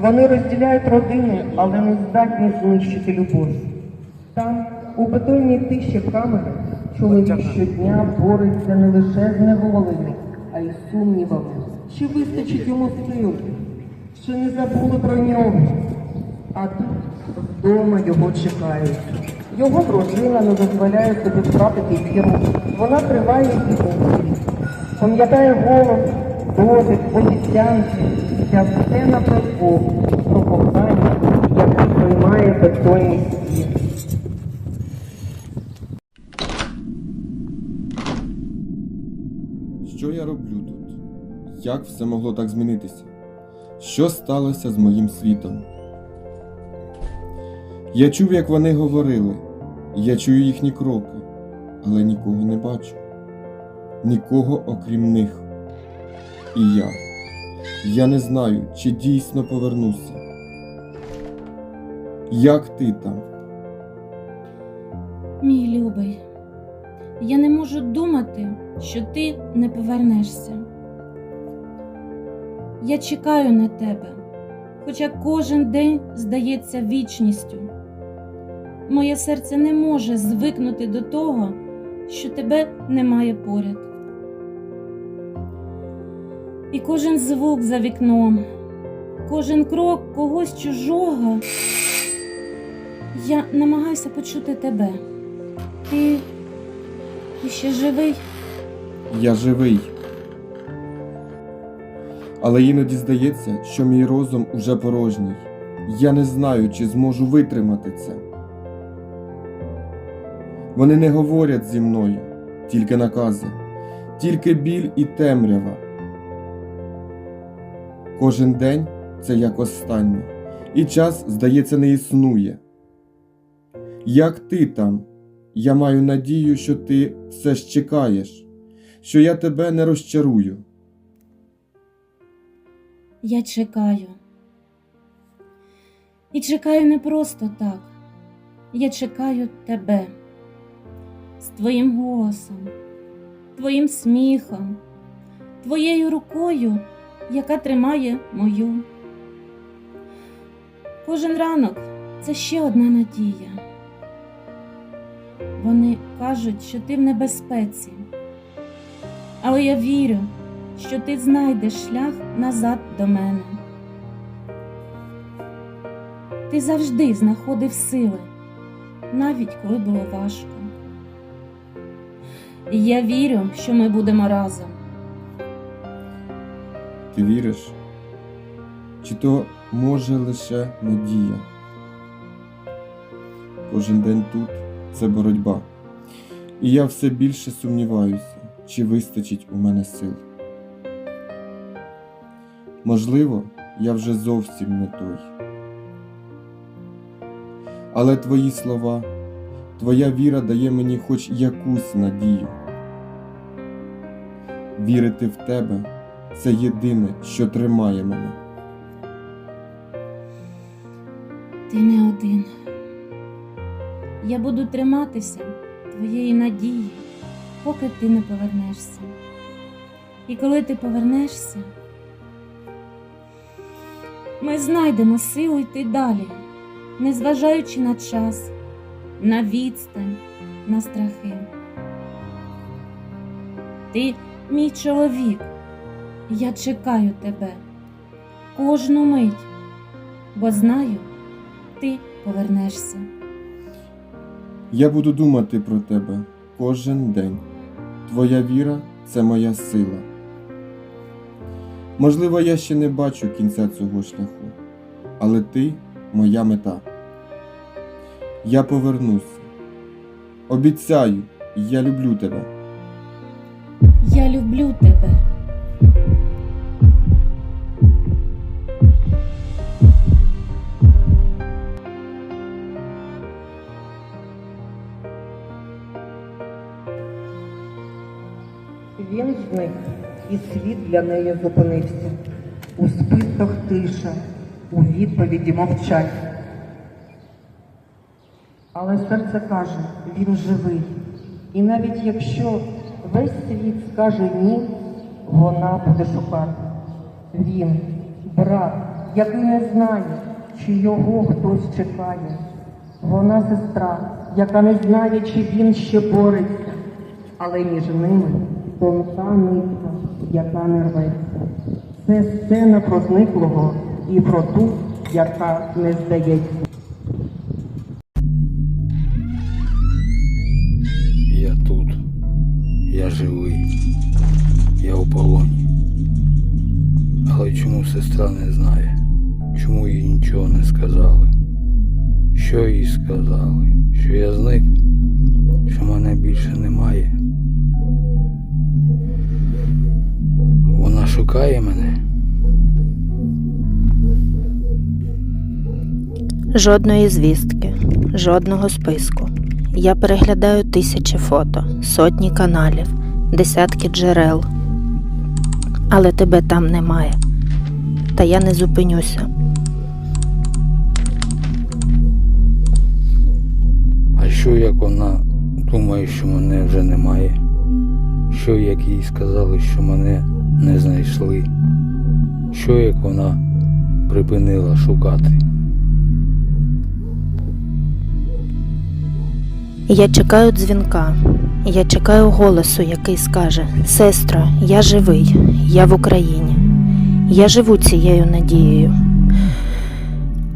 Вони розділяють родини, але не здатні знищити любов. Там, у бетонній тиші камери, чоловік щодня бореться не лише з неволею, а й з сумнівами. Чи вистачить йому сил? Чи не забули про нього? А тут вдома його чекають. Його дружина не дозволяє собі втратити віру. Вона триває і Пам'ятає голос, довід, обіцянки, ця все на про кохання, яке приймає бетонні стіни. Що я роблю тут? Як все могло так змінитися? Що сталося з моїм світом? Я чув, як вони говорили, я чую їхні кроки, але нікого не бачу. Нікого окрім них. І я. Я не знаю, чи дійсно повернуся. Як ти там? Мій любий, я не можу думати, що ти не повернешся. Я чекаю на тебе, хоча кожен день здається вічністю. Моє серце не може звикнути до того, що тебе немає поряд. І кожен звук за вікном, кожен крок когось чужого. Я намагаюся почути тебе. Ти, ти ще живий? Я живий. Але іноді здається, що мій розум уже порожній. Я не знаю, чи зможу витримати це. Вони не говорять зі мною, тільки накази, тільки біль і темрява. Кожен день це як останній, і час, здається, не існує. Як ти там? Я маю надію, що ти все ж чекаєш, що я тебе не розчарую. Я чекаю. І чекаю не просто так. Я чекаю тебе з твоїм голосом, твоїм сміхом, твоєю рукою, яка тримає мою. Кожен ранок це ще одна надія. Вони кажуть, що ти в небезпеці, але я вірю, що ти знайдеш шлях назад до мене. Ти завжди знаходив сили, навіть коли було важко. І я вірю, що ми будемо разом. Ти віриш? Чи то може лише надія? Кожен день тут це боротьба. І я все більше сумніваюся, чи вистачить у мене сил. Можливо, я вже зовсім не той. Але твої слова, твоя віра дає мені хоч якусь надію. Вірити в тебе це єдине, що тримає мене. Ти не один. Я буду триматися твоєї надії, поки ти не повернешся. І коли ти повернешся, ми знайдемо силу йти далі, незважаючи на час, на відстань, на страхи. Ти мій чоловік, я чекаю тебе кожну мить, бо знаю, ти повернешся. Я буду думати про тебе кожен день. Твоя віра це моя сила. Можливо, я ще не бачу кінця цього шляху, але ти моя мета. Я повернуся. Обіцяю, я люблю тебе. Я люблю тебе. І світ для неї зупинився. У списках тиша, у відповіді мовчать. Але серце каже, він живий. І навіть якщо весь світ скаже ні, вона буде шукати. Він, брат, який не знає, чи його хтось чекає. Вона сестра, яка не знає, чи він ще бореться, але між ними тонка нитка, яка не рветься. Це сцена про зниклого і про ту, яка не здається. Я тут. Я живий. Я у полоні. Але чому сестра не знає? Чому їй нічого не сказали? Що їй сказали? Що я зник? Що мене більше немає? Шукає мене. Жодної звістки, жодного списку. Я переглядаю тисячі фото, сотні каналів, десятки джерел. Але тебе там немає. Та я не зупинюся. А що як вона думає, що мене вже немає? Що як їй сказали, що мене не знайшли? Що як вона припинила шукати? Я чекаю дзвінка. Я чекаю голосу, який скаже: Сестро, я живий, я в Україні. Я живу цією надією.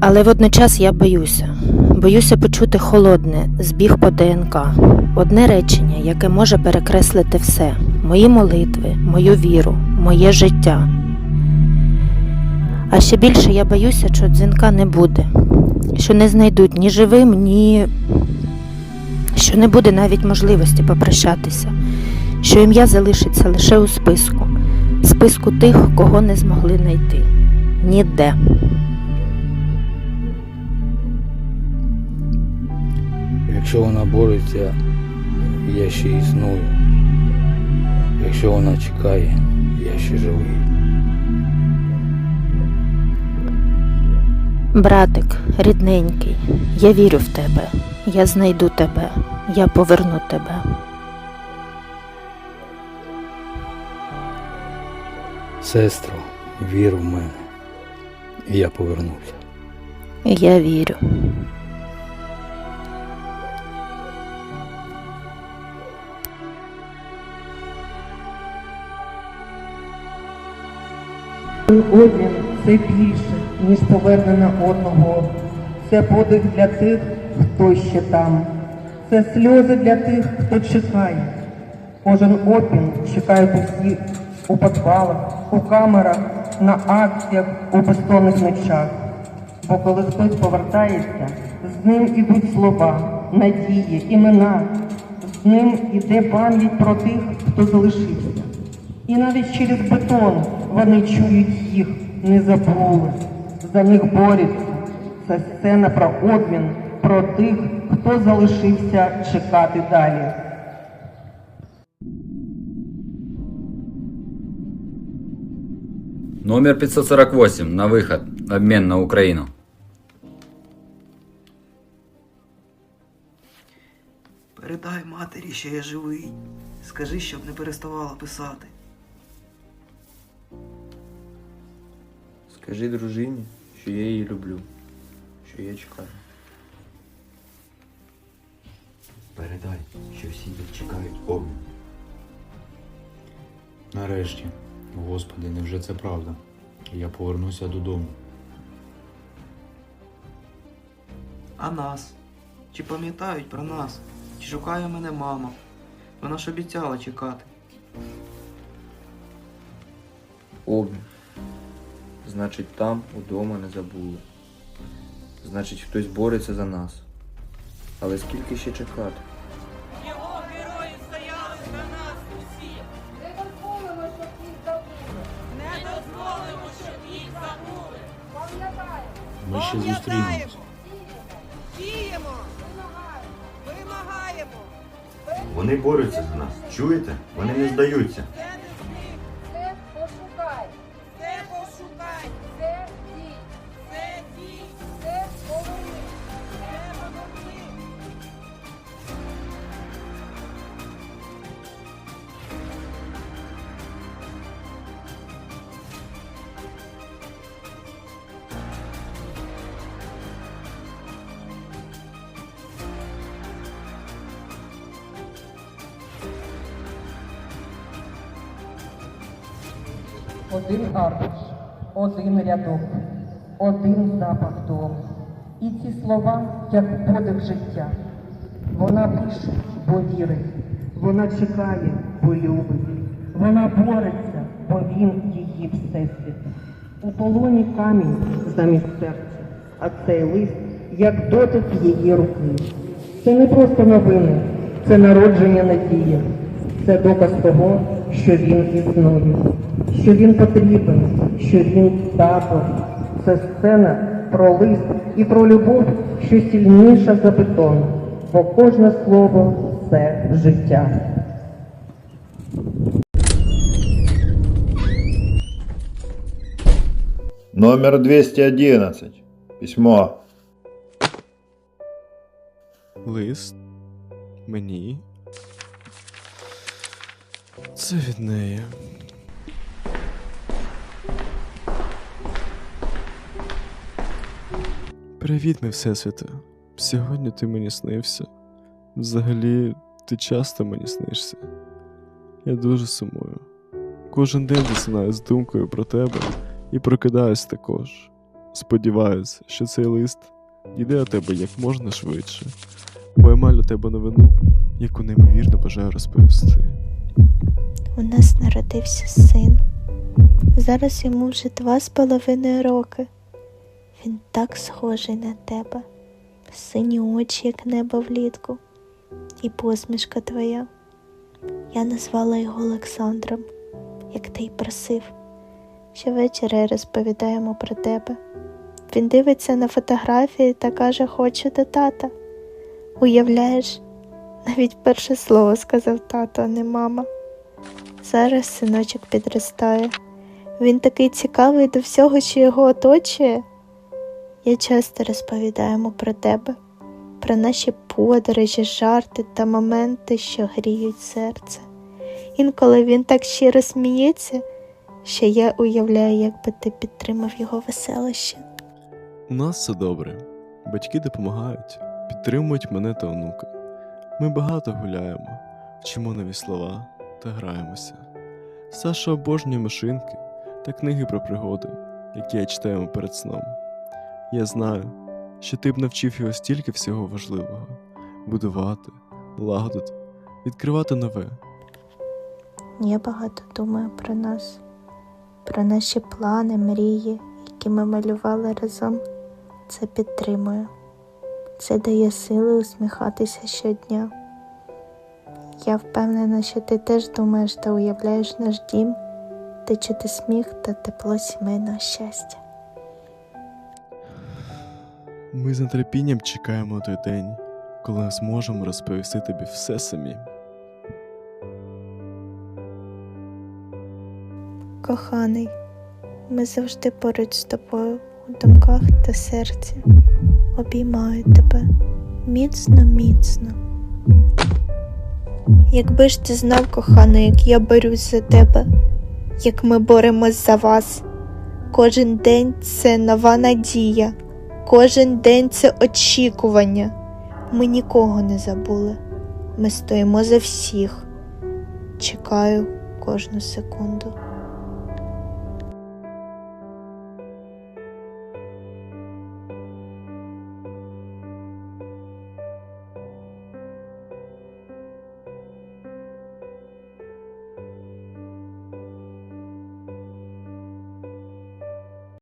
Але водночас я боюся. Боюся почути холодне, збіг по ДНК. Одне речення, яке може перекреслити все: мої молитви, мою віру, моє життя. А ще більше я боюся, що дзвінка не буде, що не знайдуть ні живим, ні що не буде навіть можливості попрощатися, що ім'я залишиться лише у списку, списку тих, кого не змогли знайти. Ніде. Якщо вона бореться, я ще існую. Якщо вона чекає, я ще живий. Братик, рідненький, я вірю в тебе, я знайду тебе, я поверну тебе. Сестро, вір в мене. І я повернуся. Я вірю. Обмін це більше, ніж повернення одного. Це подих для тих, хто ще там. Це сльози для тих, хто чекає. Кожен обмін чекають усі у підвалах, у камерах, на акціях, у безтонних ночах. Бо коли хтось повертається, з ним ідуть слова, надії, імена, з ним іде пам'ять про тих, хто залишився. І навіть через бетон вони чують їх, не забули. За них борються. Це сцена про обмін, про тих, хто залишився чекати далі. Номер 548 на выход. Обмен на Украину. Передай матері, що я живий. Скажи, щоб не переставала писати. Скажи дружині, що я її люблю, що я чекаю. Передай, що всі їх чекають обмін. Нарешті, Господи, невже це правда? Я повернуся додому. А нас? Чи пам'ятають про нас? Чи шукає мене мама? Вона ж обіцяла чекати. Обмін. Значить, там удома не забули. Значить, хтось бореться за нас. Але скільки ще чекати? Його герої стояли за нас усіх. Не дозволимо, щоб їх забули. Не дозволимо, щоб їх забули. Пам'ятаємо. Ми ще зустрінемось. Діємо. Вимагаємо. Вони борються за нас. Чуєте? Вони не здаються. Один аркуш, один рядок, один запах дому. І ці слова, як подих життя. Вона пише, бо вірить, вона чекає, бо любить, вона бореться, бо він її всесвіт. У полоні камінь замість серця, а цей лист як дотик її руки. Це не просто новини, це народження надії, це доказ того, що він існує, що він потрібен, що він тато. Це сцена про лист і про любов, що сильніша за бетон, бо кожне слово це життя. Номер 211. Письмо. Лист? Мені? Це від неї. Привіт, мій всесвіте. Сьогодні ти мені снився. Взагалі, ти часто мені снишся. Я дуже сумую. Кожен день засинаю з думкою про тебе і прокидаюсь також. Сподіваюсь, що цей лист йде до тебе як можна швидше, бо я маю тебе новину, яку неймовірно бажаю розповісти. У нас народився син. Зараз йому вже два з половиною роки. Він так схожий на тебе. Сині очі, як небо влітку, і посмішка твоя. Я назвала його Олександром, як ти й просив. Щовечора розповідаємо про тебе. Він дивиться на фотографії та каже, хочу до тата. Уявляєш, навіть перше слово сказав тато, а не мама. Зараз синочок підростає. Він такий цікавий до всього, що його оточує. Я часто розповідаємо про тебе, про наші подорожі, жарти та моменти, що гріють серце. Інколи він так щиро сміється, що я уявляю, як би ти підтримав його веселище. У нас все добре. Батьки допомагають, підтримують мене та онука. Ми багато гуляємо, вчимо нові слова та граємося. Саша обожнює машинки та книги про пригоди, які я читаємо перед сном. Я знаю, що ти б навчив його стільки всього важливого будувати, лагодити, відкривати нове. Я багато думаю про нас, про наші плани, мрії, які ми малювали разом. Це підтримує. Це дає сили усміхатися щодня. Я впевнена, що ти теж думаєш та уявляєш наш дім, де чути сміх та тепло сімейного щастя. Ми з нетерпінням чекаємо той день, коли зможемо розповісти тобі все самі. Коханий, ми завжди поруч з тобою у думках та серці. Обіймаю тебе міцно, міцно. Якби ж ти знав, коханий, як я борюсь за тебе, як ми боремось за вас. Кожен день це нова надія, кожен день це очікування. Ми нікого не забули. Ми стоїмо за всіх. Чекаю кожну секунду.